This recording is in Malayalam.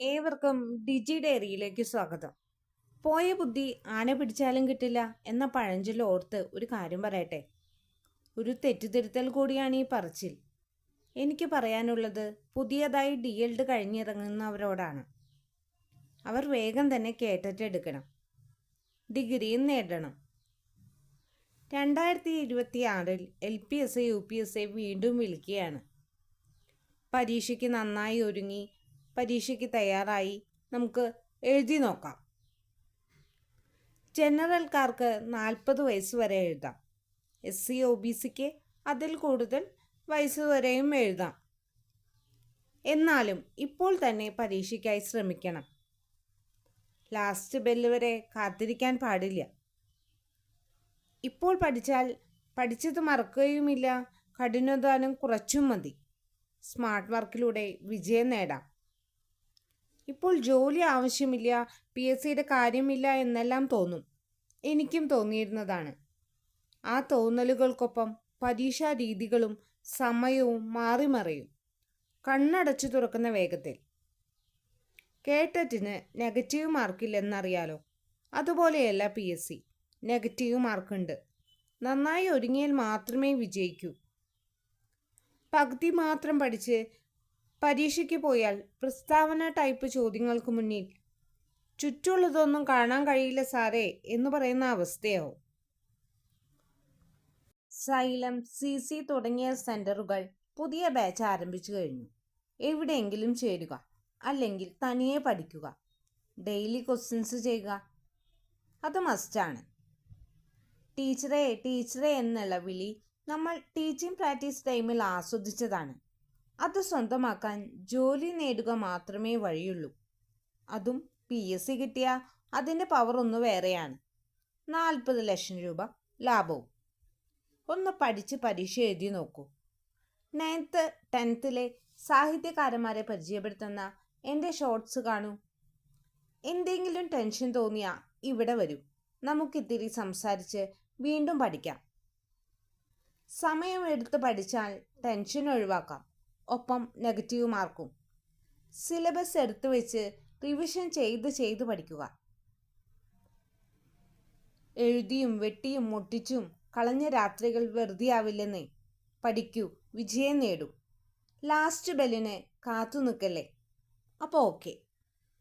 ഏവർക്കും ഡിജി ഡയറിയിലേക്ക് സ്വാഗതം. പോയ ബുദ്ധി ആന പിടിച്ചാലും കിട്ടില്ല എന്ന പഴഞ്ചൽ ഓർത്ത് ഒരു കാര്യം പറയട്ടെ? ഒരു തെറ്റിദ്ധരുത്തൽ കൂടിയാണ് ഈ പറച്ചിൽ. എനിക്ക് പറയാനുള്ളത് പുതിയതായി ഡി എൽഡ് കഴിഞ്ഞിറങ്ങുന്നവരോടാണ്. അവർ വേഗം തന്നെ കേട്ടിട്ടെടുക്കണം ഡിഗ്രിയും നേടണം. രണ്ടായിരത്തി ഇരുപത്തി ആറിൽ L P S U P S വീണ്ടും വിളിക്കുകയാണ്. പരീക്ഷയ്ക്ക് നന്നായി ഒരുങ്ങി പരീക്ഷയ്ക്ക് തയ്യാറായി. നമുക്ക് എഴുതി നോക്കാം. ജനറൽക്കാർക്ക് നാൽപ്പത് വയസ്സ് വരെ എഴുതാം. എസ് സി ഒ ബി സിക്ക് അതിൽ കൂടുതൽ വയസ്സ് വരെയും എഴുതാം. എന്നാലും ഇപ്പോൾ തന്നെ പരീക്ഷയ്ക്കായി ശ്രമിക്കണം. ലാസ്റ്റ് ബെല്ല് വരെ കാത്തിരിക്കാൻ പാടില്ല. ഇപ്പോൾ പഠിച്ചാൽ പഠിച്ചത് മറക്കുകയുമില്ല. കഠിനാധ്വാനം കുറച്ചും മതി. സ്മാർട്ട് വർക്കിലൂടെ വിജയം നേടാം. ഇപ്പോൾ ജോലി ആവശ്യമില്ല പി എസ് സിയുടെ കാര്യമില്ല എന്നെല്ലാം തോന്നും. എനിക്കും തോന്നിയിരുന്നതാണ്. ആ തോന്നലുകൾക്കൊപ്പം പരീക്ഷാ രീതികളും സമയവും മാറി മറിയും കണ്ണടച്ചു തുറക്കുന്ന വേഗത്തിൽ. കേട്ടറ്റിന് നെഗറ്റീവ് മാർക്കില്ലെന്നറിയാലോ? അതുപോലെയല്ല പി എസ് സി നെഗറ്റീവ് മാർക്കുണ്ട്. നന്നായി ഒരുങ്ങിയാൽ മാത്രമേ വിജയിക്കൂ. പകുതി മാത്രം പഠിച്ച് പരീക്ഷയ്ക്ക് പോയാൽ പ്രസ്താവന ടൈപ്പ് ചോദ്യങ്ങൾക്ക് മുന്നിൽ ചുറ്റുള്ളതൊന്നും കാണാൻ കഴിയില്ല സാറേ എന്ന് പറയുന്ന അവസ്ഥയാവും. സൈലം സി സി തുടങ്ങിയ സെന്ററുകൾ പുതിയ ബാച്ച് ആരംഭിച്ചു കഴിഞ്ഞു. എവിടെയെങ്കിലും ചേരുക അല്ലെങ്കിൽ തനിയെ പഠിക്കുക. ഡെയിലി ക്വസ്റ്റ്യൻസ് ചെയ്യുക അത് മസ്റ്റാണ് ടീച്ചറെ ടീച്ചറെ എന്നുള്ള വിളി നമ്മൾ ടീച്ചിങ് പ്രാക്ടീസ് ടൈമിൽ ആസ്വദിച്ചതാണ്. അത് സ്വന്തമാക്കാൻ ജോലി നേടുക മാത്രമേ വഴിയുള്ളൂ. അതും പി എസ് സി കിട്ടിയ അതിന്റെ പവർ ഒന്ന് വേറെയാണ്. നാൽപ്പത് ലക്ഷം രൂപ ലാഭവും. ഒന്ന് പഠിച്ച് പരീക്ഷ എഴുതി നോക്കൂ. നയൻത്ത് ടെൻത്തിലെ സാഹിത്യകാരന്മാരെ പരിചയപ്പെടുത്തുന്ന എന്റെ ഷോർട്സ് കാണൂ. എന്തെങ്കിലും ടെൻഷൻ തോന്നിയാ ഇവിടെ വരൂ. നമുക്കിത്തിരി സംസാരിച്ച് വീണ്ടും പഠിക്കാം. സമയമെടുത്ത് പഠിച്ചാൽ ടെൻഷൻ ഒഴിവാക്കാം. ഒപ്പം നെഗറ്റീവ് മാർക്കും. സിലബസ് എടുത്തു വെച്ച് റിവിഷൻ ചെയ്ത് ചെയ്ത് പഠിക്കുക. എഴുതിയും വെട്ടിയും മുട്ടിച്ചും കളഞ്ഞ രാത്രികൾ വെറുതെയാവില്ലെന്നേ പഠിക്കൂ വിജയം നേടൂ. ലാസ്റ്റ് ബെല്ലിന് കാത്തു നിൽക്കല്ലേ? അപ്പോൾ ഓക്കെ